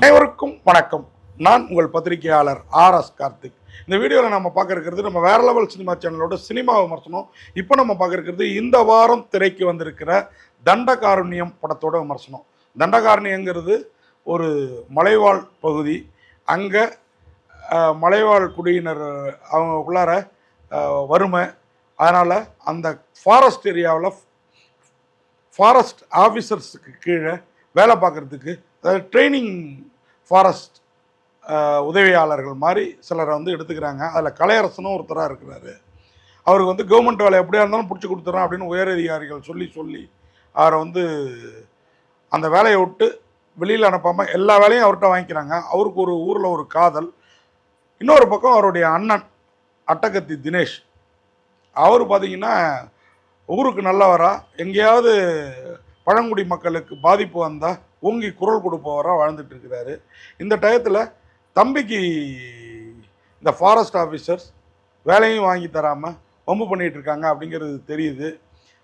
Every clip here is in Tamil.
அனைவருக்கும் வணக்கம். நான் உங்கள் பத்திரிகையாளர் ஆர் எஸ் கார்த்திக். இந்த வீடியோவில் நம்ம பார்க்க இருக்கிறது நம்ம வேற லெவல் சினிமா சேனலோட சினிமா விமர்சனம். இப்போ நம்ம பார்க்க இருக்கிறது இந்த வாரம் திரைக்கு வந்திருக்கிற தண்டகாருண்யம் படத்தோட விமர்சனம். தண்டகாருண்யங்கிறது ஒரு மலைவாழ் பகுதி. அங்கே மலைவாழ் குடியினர் அவங்க உள்ளார வறுமை. அதனால் அந்த ஃபாரஸ்ட் ஏரியாவில் ஃபாரஸ்ட் ஆஃபீஸர்ஸுக்கு கீழே வேலை பார்க்குறதுக்கு அதாவது ட்ரைனிங் ஃபாரஸ்ட் உதவியாளர்கள் மாதிரி சிலரை வந்து எடுத்துக்கிறாங்க. அதில் கலையரசனும் ஒருத்தராக இருக்கிறாரு. அவருக்கு வந்து கவர்மெண்ட் வேலை எப்படியா இருந்தாலும் பிடிச்சி கொடுத்துறோம் அப்படின்னு உயரதிகாரிகள் சொல்லி சொல்லி அவரை வந்து அந்த வேலையை விட்டு வெளியில் அனுப்பாமல் எல்லா வேலையும் அவர்கிட்ட வாங்கிக்கிறாங்க. அவருக்கு ஒரு ஊரில் ஒரு காதல். இன்னொரு பக்கம் அவருடைய அண்ணன் அட்டகத்தி தினேஷ். அவர் பார்த்தீங்கன்னா ஊருக்கு நல்லவரா. எங்கேயாவது பழங்குடி மக்களுக்கு பாதிப்பு வந்தால் ஓங்கி குரல் கொடுப்பவராக வாழ்ந்துட்டு இருக்கிறாரு. இந்த டயத்தில் தம்பிக்கு இந்த ஃபாரஸ்ட் ஆஃபீஸர்ஸ் வேலையும் வாங்கி தராமல் வம்பு பண்ணிகிட்டு இருக்காங்க அப்படிங்கிறது தெரியுது.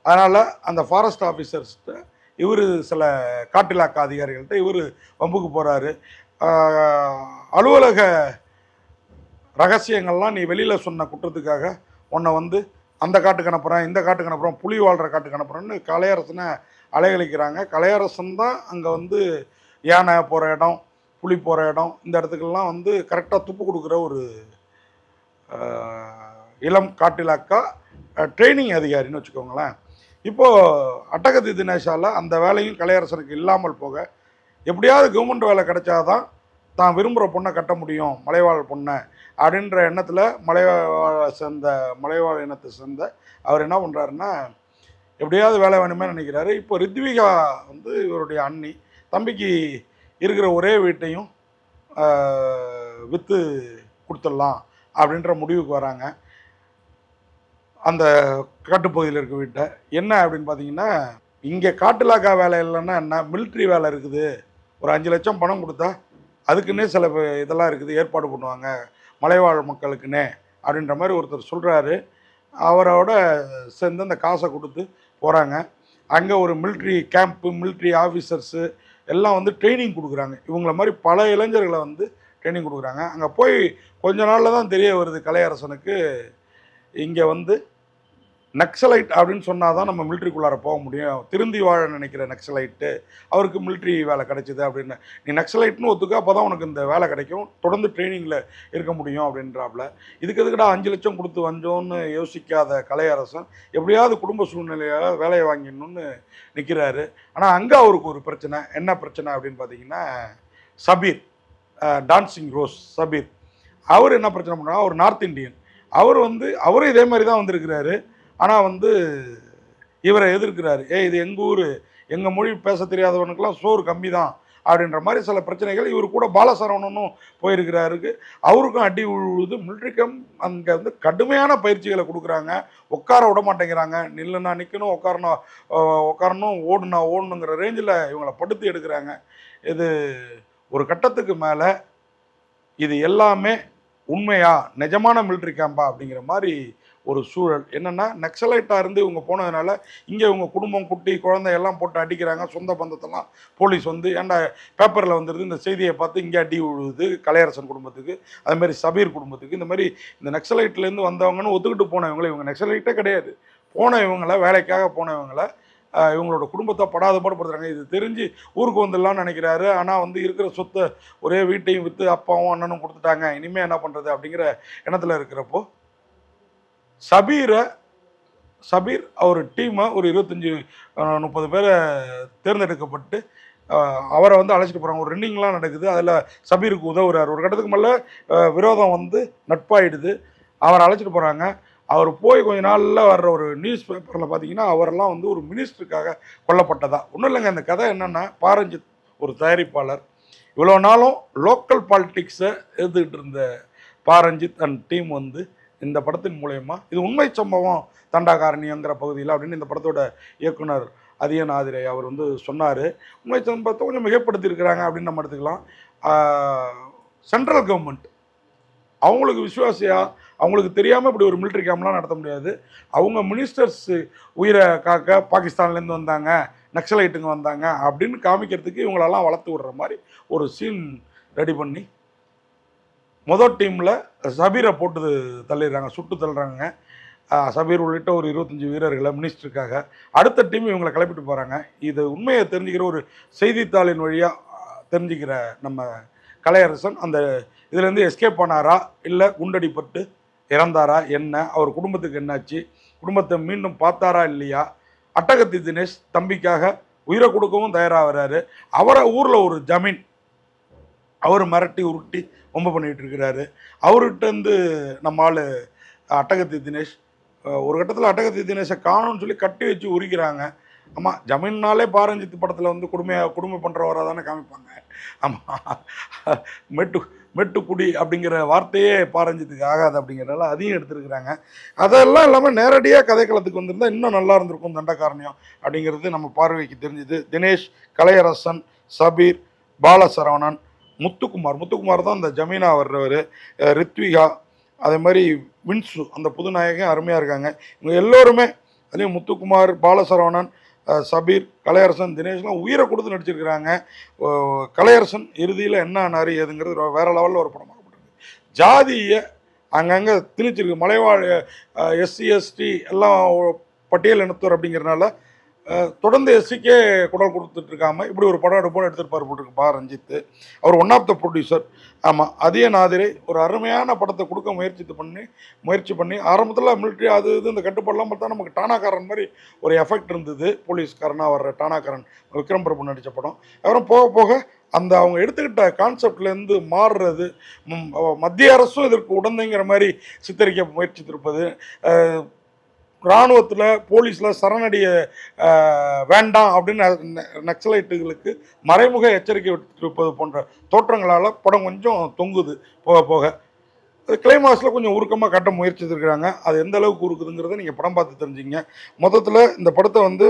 அதனால் அந்த ஃபாரஸ்ட் ஆஃபீஸர்ஸ்கிட்ட இவர் சில காட்டிலாக்க அதிகாரிகள்கிட்ட இவர் வம்புக்கு போகிறாரு அலுவலக ரகசியங்கள்லாம் நீ வெளியில் சொன்ன குற்றத்துக்காக உன்னை வந்து அந்த காட்டுக்கு அனுப்புகிறேன் இந்த காட்டுக்கு அனுப்புகிறோம் புலி வாழ்கிற காட்டுக்கு அனுப்புகிறேன்னு கலையரசனை அலைகழிக்கிறாங்க கலையரசன் தான் அங்கே வந்து யானை போகிற இடம் புலி போகிற இடம் இந்த இடத்துக்கெல்லாம் வந்து கரெக்டாக துப்பு கொடுக்குற ஒரு இளம் காட்டிலாக்கா ட்ரைனிங் அதிகாரின்னு வச்சுக்கோங்களேன். இப்போது அட்டகதி தினேஷால் அந்த வேலையும் கலையரசனுக்கு இல்லாமல் போக எப்படியாவது கவர்மெண்ட் வேலை கிடைச்சாதான் தான் விரும்புகிற பொண்ணை கட்ட முடியும் மலைவாழ் பொண்ணை அப்படின்ற எண்ணத்தில் மலைவாழ சேர்ந்த மலைவாழ் இனத்தை சேர்ந்த அவர் என்ன பண்ணுறாருன்னா எப்படியாவது வேலை வேணுமே நினைக்கிறாரு. இப்போ ரித்விகா வந்து இவருடைய அண்ணி தம்பிக்கு இருக்கிற ஒரே வீட்டையும் விற்று கொடுத்துடலாம் அப்படின்ற முடிவுக்கு வராங்க. அந்த காட்டுப்பகுதியில் இருக்க வீட்டை. என்ன அப்படின்னு பார்த்தீங்கன்னா இங்கே காட்டுலாக்கா வேலை இல்லைன்னா என்ன மிலிட்ரி வேலை இருக்குது. ஒரு அஞ்சு லட்சம் பணம் கொடுத்தா அதுக்குன்னே சில இதெல்லாம் இருக்குது ஏற்பாடு பண்ணுவாங்க. மலைவாழ் மக்களுக்குன்னே அப்படின்ற மாதிரி ஒருத்தர் சொல்கிறாரு அவரோட சேர்ந்து அந்த காசை கொடுத்து போகிறாங்க அங்கே ஒரு மிலிட்ரி கேம்ப்பு மிலிட்ரி ஆஃபீஸர்ஸு எல்லாம் வந்து ட்ரைனிங் கொடுக்குறாங்க. இவங்கள மாதிரி பல இளைஞர்களை வந்து ட்ரைனிங் கொடுக்குறாங்க. அங்கே போய் கொஞ்ச நாளில் தான் தெரிய வருது கலையரசனுக்கு. இங்கே வந்து நக்சலைட் அப்படின்னு சொன்னால் தான் நம்ம மிலிட்ரிக்குள்ளார போக முடியும். திருந்தி வாழ நினைக்கிற நக்சலைட்டு அவருக்கு மிலிட்ரி வேலை கிடைச்சிது அப்படின்னு. நீ நக்சலைட்னு ஒத்துக்க அப்போ தான் உனக்கு இந்த வேலை கிடைக்கும். தொடர்ந்து ட்ரைனிங்கில் இருக்க முடியும் அப்படின்றாப்புல இதுக்கு எதுக்குடா அஞ்சு லட்சம் கொடுத்து வந்தோன்னு யோசிக்காத கலையரசன் எப்படியாவது குடும்ப சூழ்நிலையால் வேலையை வாங்கிடணும்னு நிற்கிறாரு ஆனால் அங்கே அவருக்கு ஒரு பிரச்சனை. என்ன பிரச்சனை அப்படின்னு பார்த்தீங்கன்னா சபீர் டான்சிங் ரோஸ் சபீர். அவர் என்ன பிரச்சனை பண்ணுறா அவர் நார்த் இந்தியன். அவர் வந்து அவரும் இதே மாதிரி தான் வந்திருக்கிறாரு. ஆனால் வந்து இவரை எதிர்க்கிறாரு ஏ இது எங்கள் ஊர்? எங்கள் மொழி பேச தெரியாதவனுக்கெல்லாம் சோறு கம்மி தான் அப்படின்ற மாதிரி சில பிரச்சனைகள் இவர் கூட பாலசரவணனும் போயிருக்கிறாருக்கு. அவருக்கும் அடி உழுவுது மில்ட்ரிக்கம் கேம்ப் அங்கே வந்து கடுமையான பயிற்சிகளை கொடுக்குறாங்க. உட்கார விட மாட்டேங்கிறாங்க. நில்லுனா நிற்கணும் உட்காரணும் உட்காரணும் ஓடுனா ஓடணுங்கிற ரேஞ்சில் இவங்களை படுத்து எடுக்கிறாங்க. இது ஒரு கட்டத்துக்கு மேலே இது எல்லாமே உண்மையா நிஜமான மில்ட்ரி கேம்பா அப்படிங்கிற மாதிரி ஒரு சூழல். என்னென்னா நக்சலைட்டாக இருந்து இவங்க போனதுனால இங்கே இவங்க குடும்பம் குட்டி குழந்தை எல்லாம் போட்டு அடிக்கிறாங்க. சொந்த பந்தத்தெல்லாம் போலீஸ் வந்து ஏன்டா பேப்பரில் வந்துடுது இந்த செய்தியை பார்த்து இங்கே அடி விழுவுது கலையரசன் குடும்பத்துக்கு அது மாதிரி சபீர் குடும்பத்துக்கு இந்த மாதிரி இந்த நக்சலைட்லேருந்து வந்தவங்கன்னு ஒத்துக்கிட்டு போனவங்களை இவங்க நக்சலைட்டே கிடையாது. போன இவங்கள வேலைக்காக போனவங்களை இவங்களோட குடும்பத்தை படாத பாடுபடுத்துறாங்க இது தெரிஞ்சு ஊருக்கு வந்துடலாம்னு நினைக்கிறாரு. ஆனால் வந்து இருக்கிற சொத்தை ஒரே வீட்டையும் விற்று அப்பாவும் அண்ணனும் கொடுத்துட்டாங்க. இனிமேல் என்ன பண்ணுறது அப்படிங்கிற எண்ணத்தில் இருக்கிறப்போ சபீரை சபீர் அவர் டீமை ஒரு இருபத்தஞ்சி முப்பது பேரை தேர்ந்தெடுக்கப்பட்டு அவரை வந்து அழைச்சிட்டு போகிறாங்க ஒரு ரெண்டிங்லாம் நடக்குது. அதில் சபீருக்கு உதவுறாரு. ஒரு கட்டத்துக்கு மேலே விரோதம் வந்து நட்பாயிடுது. அவரை அழைச்சிட்டு போகிறாங்க அவர் போய் கொஞ்ச நாளில் வர்ற ஒரு நியூஸ் பேப்பரில் பார்த்தீங்கன்னா அவரெல்லாம் வந்து ஒரு மினிஸ்டருக்காக கொல்லப்பட்டதா. ஒன்றும் இல்லைங்க. இந்த கதை என்னென்னா பாரஞ்சித் ஒரு தயாரிப்பாளர். இவ்வளோ நாளும் லோக்கல் பாலிட்டிக்ஸை எதிர்த்துட்டு இருந்த பாரஞ்சித் அண்ட் டீம் வந்து இந்த படத்தின் மூலயமா இது உண்மை சம்பவம் தண்டாகாரணிங்கிற பகுதியில் அப்படின்னு இந்த படத்தோட இயக்குனர் அதியன் ஆதிரை அவர் வந்து சொன்னார். உண்மை சம்பவத்தை கொஞ்சம் மிகப்படுத்தியிருக்கிறாங்க அப்படின்னு நம்ம எடுத்துக்கலாம். சென்ட்ரல் கவர்மெண்ட் அவங்களுக்கு விசுவாசியா அவங்களுக்கு தெரியாமல் இப்படி ஒரு மிலிட்ரி கேம்ப்லாம் நடத்த முடியாது. அவங்க மினிஸ்டர்ஸ் உயிரை காக்க பாகிஸ்தான்லேருந்து வந்தாங்க நக்சலைட்டுங்க வந்தாங்க அப்படின்னு காமிக்கிறதுக்கு இவங்களெல்லாம் வளர்த்து விடுற மாதிரி ஒரு சீன் ரெடி பண்ணி மொதல் டீமில் சபீரை போட்டு தள்ளிடுறாங்க சுட்டு தள்ளுறாங்க. சபீர் உள்ளிட்ட ஒரு இருபத்தஞ்சி வீரர்களை மினிஸ்டருக்காக அடுத்த டீம் இவங்களை கிளப்பிட்டு போகிறாங்க இது உண்மையை தெரிஞ்சுக்கிற ஒரு செய்தித்தாளின் வழியாக தெரிஞ்சுக்கிற நம்ம கலையரசன் அந்த இதுலேருந்து எஸ்கேப் ஆனாரா இல்லை குண்டடிப்பட்டு இறந்தாரா என்ன அவர் குடும்பத்துக்கு என்னாச்சு குடும்பத்தை மீண்டும் பார்த்தாரா இல்லையா? அட்டகத்தி தினேஷ் தம்பிக்காக உயிரை கொடுக்கவும் தயாராகிறாரு அவரை ஊரில் ஒரு ஜமீன் அவர் மிரட்டி உருட்டி ரொம்ப பண்ணிகிட்டு இருக்கிறாரு. அவர்கிட்ட இருந்து நம்ம ஆள் அட்டகத்தி தினேஷ் ஒரு கட்டத்தில் அட்டகத்தி தினேஷை காணும்னு சொல்லி கட்டி வச்சு உரிக்கிறாங்க. ஆமாம் ஜமீன்னாலே பாரஞ்சித் படத்தில் வந்து கொடுமையாக கொடுமை பண்ணுறவராக தானே காமிப்பாங்க. ஆமாம் மெட்டு மெட்டுக்குடி அப்படிங்கிற வார்த்தையே பாரஞ்சித்துக்கு ஆகாது அப்படிங்கிறனால அதையும் எடுத்துருக்குறாங்க. அதெல்லாம் இல்லாமல் நேரடியாக கதைக்களத்துக்கு வந்திருந்தா இன்னும் நல்லா இருந்திருக்கும் தண்டகாரணியம் அப்படிங்கிறது நம்ம பார்வைக்கு தெரிஞ்சுது. தினேஷ் கலையரசன் சபீர் பாலசரவணன் முத்துக்குமார். முத்துக்குமார் தான் இந்த ஜமீனா வர்றவர். ரித்விகா அதே மாதிரி வின்சு அந்த புது நாயகன் அருமையாக இருக்காங்க. இவங்க எல்லோருமே அதுலேயும் முத்துக்குமார் பாலசரவணன் சபீர் கலையரசன் தினேஷ்லாம் உயிரை கொடுத்து நடிச்சிருக்கிறாங்க. கலையரசன் இறுதியில் என்ன ஆனார் ஏதுங்கிறது ரொ- வேற லெவலில் ஒரு படமாக போட்டிருக்கு. ஜாதியை அங்கங்கே திணிச்சிருக்கு. மலைவாழ் எஸ்சி எஸ்டி எல்லாம் பட்டியல் இனத்தோர் அப்படிங்கிறனால தொடர்ந்து எஸ்சிக்கே குரல் கொடுத்துட்டு இருக்காம இப்படி ஒரு படம் எடுப்போம் எடுத்துருப்பார் போட்டிருக்கு பா ரஞ்சித். அவர் ஒன் ஆஃப் த ப்ரொடியூசர் ஆமாம் அதே நாதிரை ஒரு அருமையான படத்தை கொடுக்க முயற்சி பண்ணி முயற்சி பண்ணி ஆரம்பத்தில் மிலிட்ரி அது இது இந்த கட்டுப்பாடெல்லாம் பார்த்தா நமக்கு டானாக்காரன் மாதிரி ஒரு எஃபெக்ட் இருந்தது. போலீஸ்காரனாக வர்ற டானாக்காரன் விக்ரம் பிரபு நடித்த படம். அப்புறம் போக போக அந்த அவங்க எடுத்துக்கிட்ட கான்செப்ட்லேருந்து மாறுறது மத்திய அரசும் இதற்கு உடந்தைங்கிற மாதிரி சித்தரிக்க முயற்சித்திருப்பது இராணுவத்தில் போலீஸில் சரணடைய வேண்டாம் அப்படின்னு நக்சலைட்டுகளுக்கு மறைமுக எச்சரிக்கை விட்டிருப்பது போன்ற தோற்றங்களால் படம் கொஞ்சம் தொங்குது போக. போக கிளைமாஸில் கொஞ்சம் உருக்கமாக கட்ட முயற்சித்திருக்கிறாங்க. அது எந்த அளவுக்கு உருக்குதுங்கிறத நீங்கள் படம் பார்த்து தெரிஞ்சுங்க மொத்தத்தில் இந்த படத்தை வந்து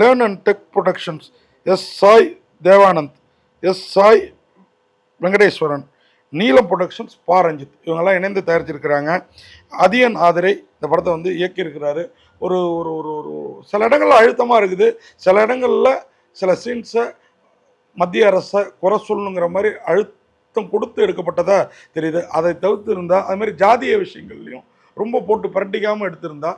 Learn and Tech Productions S. Sai Devanand S. Sai Venkateswaran Neelam Productions Pa Ranjith. இவங்கெல்லாம் இணைந்து தயாரிச்சிருக்கிறாங்க. அதியன் ஆதிரை இந்த படத்தை வந்து இயக்கியிருக்கிறாரு. ஒரு ஒரு ஒரு ஒரு சில இடங்களில் அழுத்தமாக இருக்குது. சில இடங்களில் சில சீன்ஸை மத்திய அரசை குறை சொல்லணுங்கிற மாதிரி அழுத்தம் கொடுத்து எடுக்கப்பட்டதா தெரியுது. அதை தவிர்த்து இருந்தால் அதுமாதிரி ஜாதிய விஷயங்கள்லையும் ரொம்ப போட்டு பரட்டிக்காமல் எடுத்திருந்தா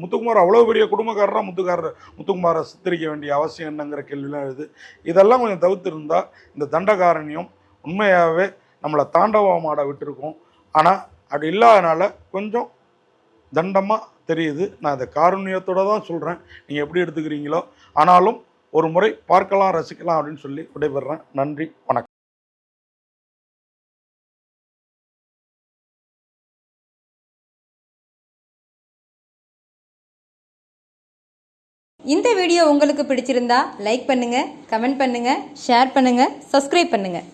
முத்துக்குமார் அவ்வளோ பெரிய குடும்பக்காரராக முத்துக்காரர் முத்துக்குமாரை சித்தரிக்க வேண்டிய அவசியம் என்னங்கிற கேள்விலாம் எழுது. இதெல்லாம் கொஞ்சம் தவிர்த்திருந்தா இந்த தண்டகாரணியும் உண்மையாகவே நம்மளை தாண்டவமாட விட்டுருக்கோம். ஆனால் அப்படி இல்லாதனால கொஞ்சம் தண்டமாக தெரியுது. நான் அதை காருண்யத்தோட தான் சொல்கிறேன் நீங்கள் எப்படி எடுத்துக்கிறீங்களோ. ஆனாலும் ஒரு முறை பார்க்கலாம் ரசிக்கலாம் அப்படின்னு சொல்லி விடைபெறுறேன். நன்றி வணக்கம். இந்த வீடியோ உங்களுக்கு பிடிச்சிருந்தா லைக் பண்ணுங்கள் கமெண்ட் பண்ணுங்கள் ஷேர் பண்ணுங்கள் சப்ஸ்கிரைப் பண்ணுங்கள்